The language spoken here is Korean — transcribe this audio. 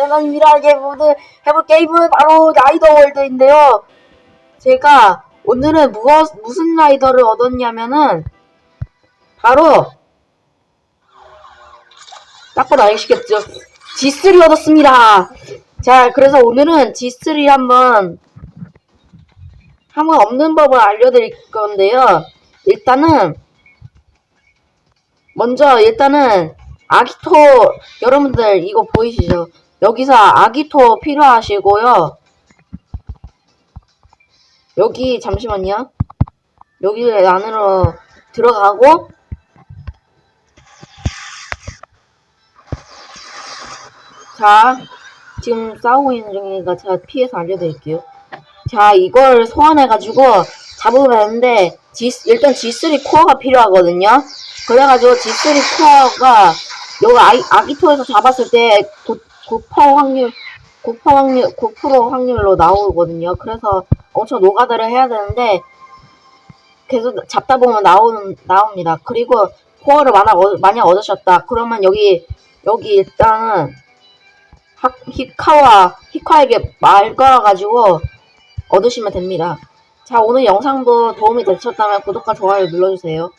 세나입니다. 이게 오늘 해볼 게임은 바로 라이더 월드인데요. 제가 오늘은 무엇, 무슨 라이더를 얻었냐면은, 바로, 딱 봐도 아시겠죠? G3 얻었습니다. 자, 그래서 오늘은 G3 한번, 한번 없는 법을 알려드릴 건데요. 일단은, 먼저 일단은 아기토 여러분들 이거 보이시죠? 여기서 아기토 필요하시고요. 여기 잠시만요. 여기 안으로 들어가고 자 지금 싸우고 있는 중이니까 제가 피해서 알려드릴게요. 자 이걸 소환해가지고 잡으면 되는데 G, 일단 G3 코어가 필요하거든요. 그래가지고 G3 코어가 여기 아기토에서 잡았을 때 9, 9% 확률 9% 확률 9% 확률로 나오거든요. 그래서 엄청 노가다를 해야 되는데 계속 잡다 보면 나오는 나옵니다. 그리고 코어를 만약, 얻, 만약 얻으셨다. 그러면 여기 여기 일단은 하, 히카와 히카에게 말 걸어 가지고 얻으시면 됩니다. 자 오늘 영상도 도움이 되셨다면 구독과 좋아요 눌러주세요.